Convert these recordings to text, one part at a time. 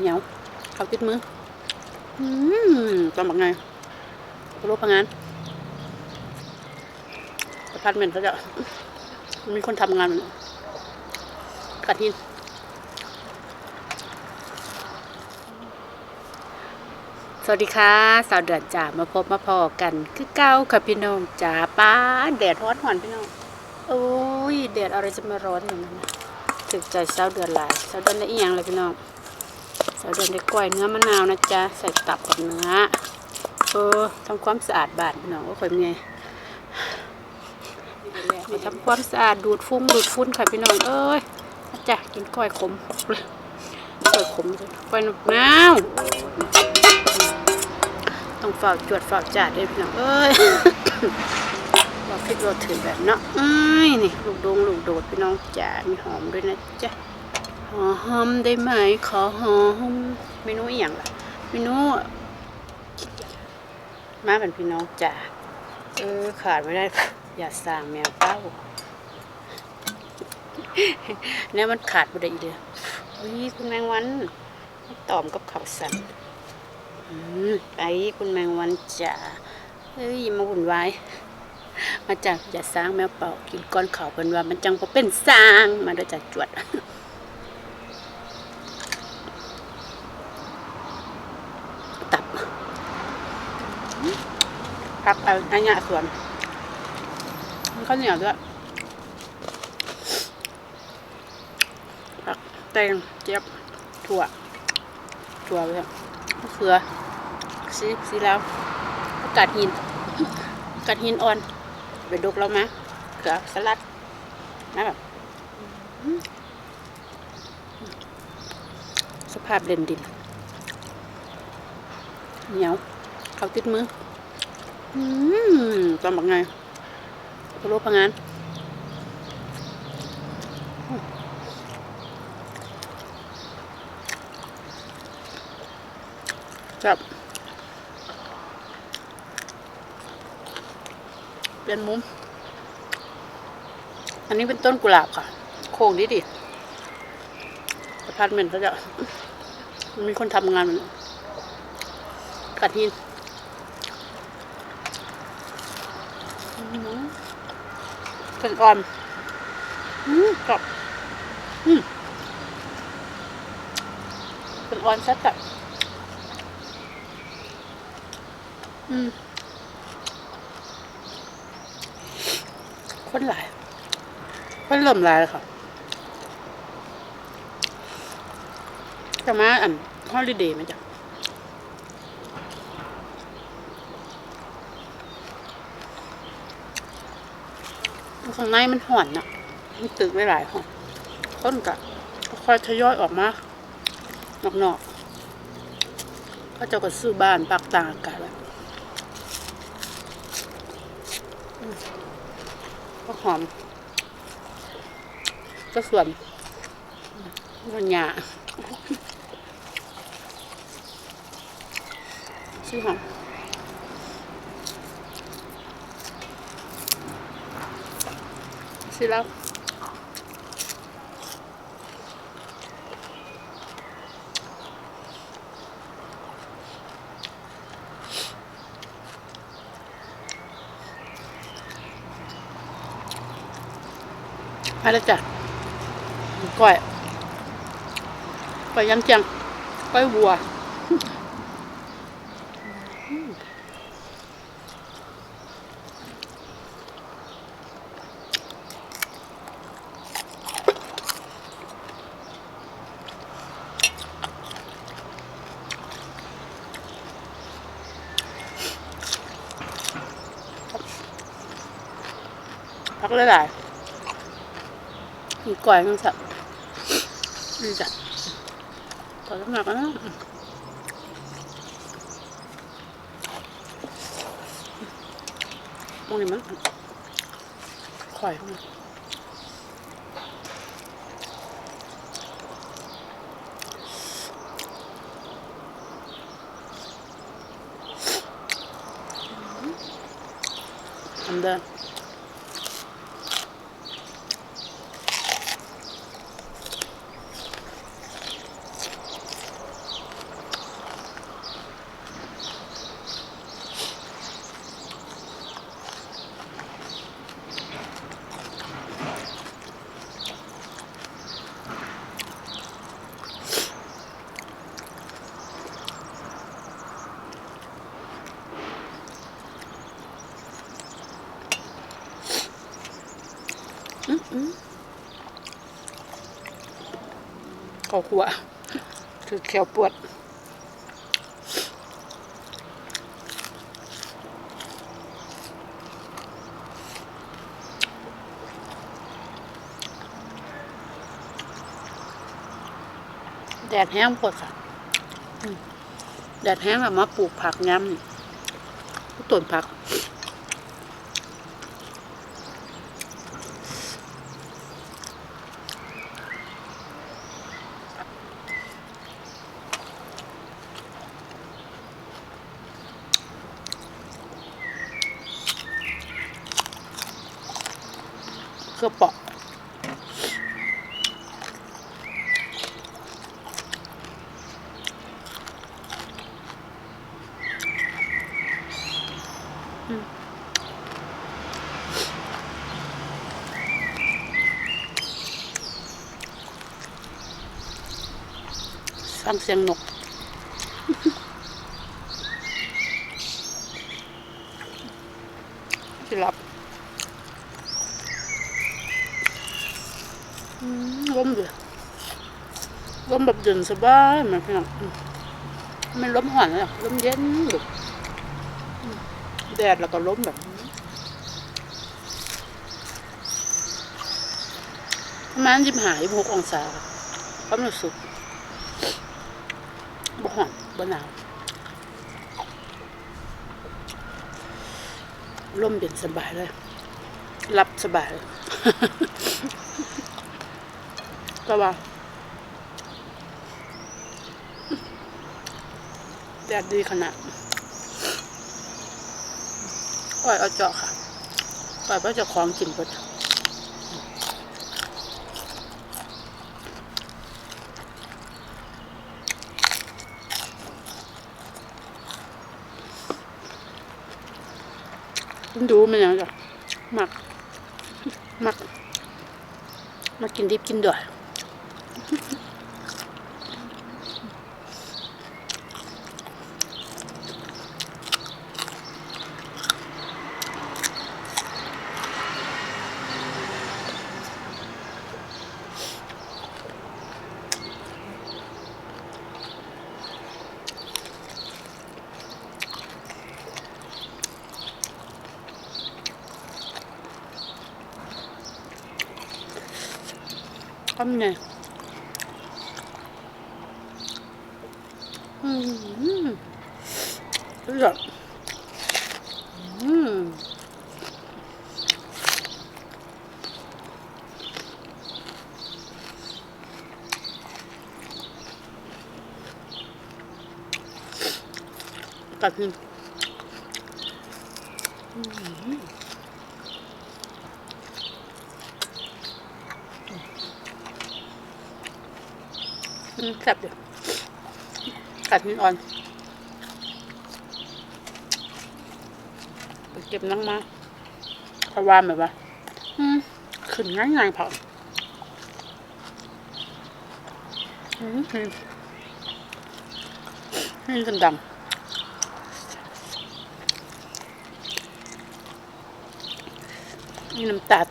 เหนียว เขาติดมืออืมตอนบักไงรู้พังงานสะพัดเหม็นเขาจะมีคนทำงานกระทินสวัสดีค่ะ สาวเดือนจ่ามาพบมาพอกัน คือเก้าค่ะพี่น้องจ๋าป้าแดดร้อนหอนพี่น้องโอ้ยแดดอะไรจะมาร้อนอย่างนั้นถึกใจสาวเดือนหลายสาวเดือนได้อีหยังเลยพี่น้อง สาวเดือนได้กล้วยเนื้อมะนาวนะจ๊ะ ใส่ตับกับเนื้อ เออทำความสะอาดบานพี่น้องก็ค่อยมีไงมาทำความสะอาดดูดฟุ้งดูดฟุ้นค่ะพี่น้องเอ้ยจ้ะกินกล้วยขมเลยกล้วยขมกล้วยนาวต้องฝากจวดฝากจ่าด้วยพี่น้องเอ้ยเราคิดเราถือแบบเนาะเอ้ยนี่ลูกดงลูกโดดพี่น้องจ๋ามีหอมด้วยนะจ๊ะ หอมได้ไหม ขอหอมเมนูอย่างละเมนูมาเป็นพี่น้องจ๋าเออขาดไม่ได้ อย่าสร้างแมวเป้าเนี่ยมันขาดบ่ได้อีเดียวอุ้ยคุณแมงวันตอมกับข้าวสันอืมไปคุณแมงวันจ๋าเฮ้ยมาวุ่นไวายมาจากอย่าสร้างแมวเป่ากินก้อนเขาวเป็นว่ามันจังพอเป็นสร้างมาโดยจากจวด ตับผักเอาอันนี้ส่วนมันข้าวเหนียวด้วยผักแตงเจี๊ยบถั่วถั่วเลยมะเขือสีสีแล้วกาศหินกาศหินอ่อนไปดกแล้วมะเขือสลัดนะแบบสภาพเด่นดิน เหนียวเขาติดมืออืมตอนบักไงรู้พังงานครับเปลี่ยนมุม อันนี้เป็นต้นกุหลาบค่ะ โค้งดีดิสะพาร์ทเมนต์เขาจะมันมีคนทำงาน กระทินอื้อหือเป็นอ่อนอืมกรอบอืมเป็นอ่อนชัดแบบอืมคนหลายคนเริ่มหลายแล้วค่ะจะมาอันฮอลิเดย์ไหมจ๊ะ ข้างในมันห่อนน่ะมันตึกไม่หลายห้องต้นกะค่อยทยอยออกมานอกๆก็เจะก็ซื้อบ้านปากตางอากาศแล้วก็หอม ก็ส่วนมันหยาชื่อหอม ชื่อแล้วมาแล้วจ้ ก้อยก้อยยำเจียงก้อยวัวพักหลายมีก้อยมันสับนี่จ้ะก้อยสำหรับนะมองนี่มันข่อยมันทำเดิน ขอหัวคือแขวปวด แดดแห้งปวดค่ะแดดแห้งอะมาปลูกผักย้ำต้นผัก เครือเปาะฟังเสียงนกที่รับอืม ลมเดือลมแบบเย็นสบายเหมือนพี่น้องอืมไม่ลมหอนเลยอะลมเย็นแบบแดดแล้วก็ลมแบบประมาณยิบหายหกองศาความรู้สึกบ่ฮ้อนบ่หนาวลมเย็นสบายเลย รับสบายเลย ก็ว่าแดดดีขนาดอ้อยเอาเจาะค่ะอ้อยเพราะจะของกินเบิดดูมันยังจ้ะมักหมักมากินดิบกินด้วย ทำไง อืมอืมกัดหนึ่งอืมแซ่บอยู่ กัดหินอ่อน ไปเก็บนังมาเพราะว่าแบบว่าขึ้นง่ายๆพออืมอืมอืมขึ้นดำนี่น้ำตาล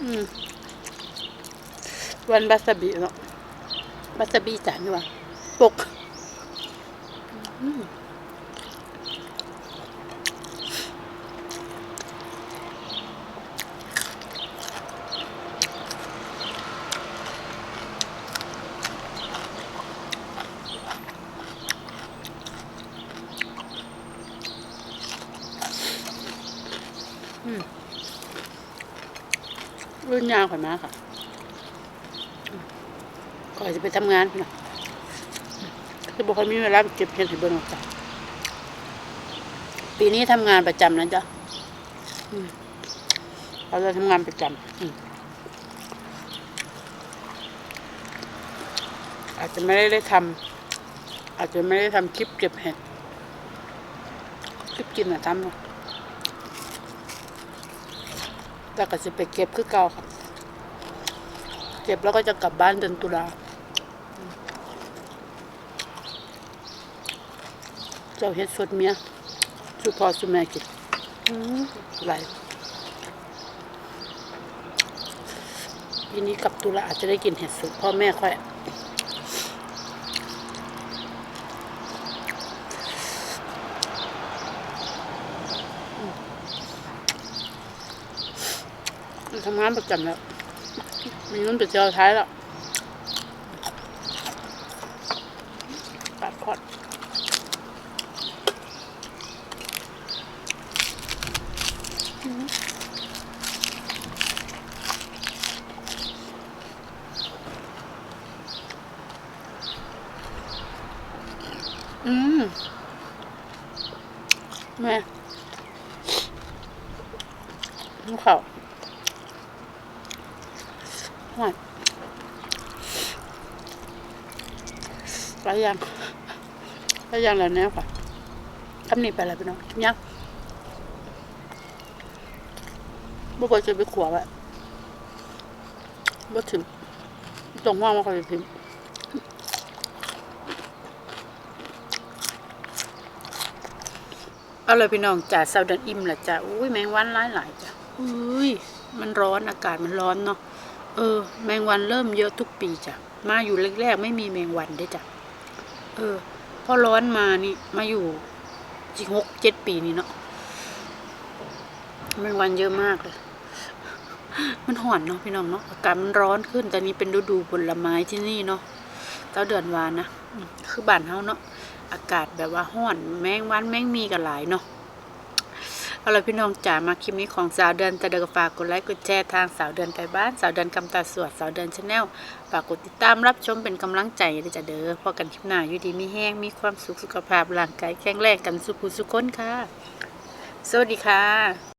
อืมวันบาสบิเนาะ บาสบิจานนี่ว่าปกรุ่นยาวข่อยมากค่ะ ก่อนจะไปทำงานพี่น้องคือบอกเขามีเวลาเก็บเห็ดให้เบิ่งหรอกจ้ะปีนี้ทำงานประจำนะจ๊ะเราจะทำงานประจำอาจจะไม่ได้ทำอาจจะไม่ได้ทำคลิปเก็บเห็ดคลิปกินอะทำเนาะแต่ก็จะไปเก็บคือเก่าครับเก็บแล้วก็จะกลับบ้านเดือนตุลา เจ้าเฮ็ดสดเมียสุพอสุแม่กินอื้อไหลปีนี้กลับตุลาอาจจะได้กินเห็ดสุกพ่อแม่ค่อยทำงานประจำแล้ว มีเงินไปเจอท้ายแล้วปาดคอดอืมแม่น้ำข้าว หวาน หลายอย่างหลายอย่างแล้วเนี่ยค่ะทำนี่ไปอะไรไปเนาะยังบ่เคยจะไปขวบอะบ่ถึงตรงว่างมาคอยพิมพ์เอาเลยพี่น้องจ่าเซาเดินอิ่มแหละจ้ะอุ้ยแมงวันหลายหลายจ้ะอุ้ยมันร้อนอากาศมันร้อนเนาะเออ แมงวันเริ่มเยอะทุกปีจ้ะมาอยู่แรกๆไม่มีแมงวันได้จ้ะ เออพอร้อนมานี่ มาอยู่จิหกเจ็ดปีนี่เนาะมันวันเยอะมากเลย มันห่อนเนาะพี่น้องเนาะอากาศมันร้อนขึ้น แต่นี้เป็นฤดูผลไม้ที่นี่เนาะเจ้าเดือนวานนะคือบ้านเฮาเนาะอากาศแบบว่าห่อน แมงวันแมงมีกันหลายเนาะ เอาละพี่น้องจ๋ามาคลิปนี้ของสาวเดือนต่เดกฝากกดไลค์กดแชร์ทางสาวเดือนไทยบ้าน สาวเดือนกำตาสวดสาวเดือนชาแนลฝากกดติดตามรับชมเป็นกำลังใจเลยจ้ะเด้อพอกันคลิปหน้าอยู่ดีมีแห้งมีความสุขสุขภาพร่างกายแข็งแรงกันสุขุสุขคนค่ะ สวัสดีค่ะ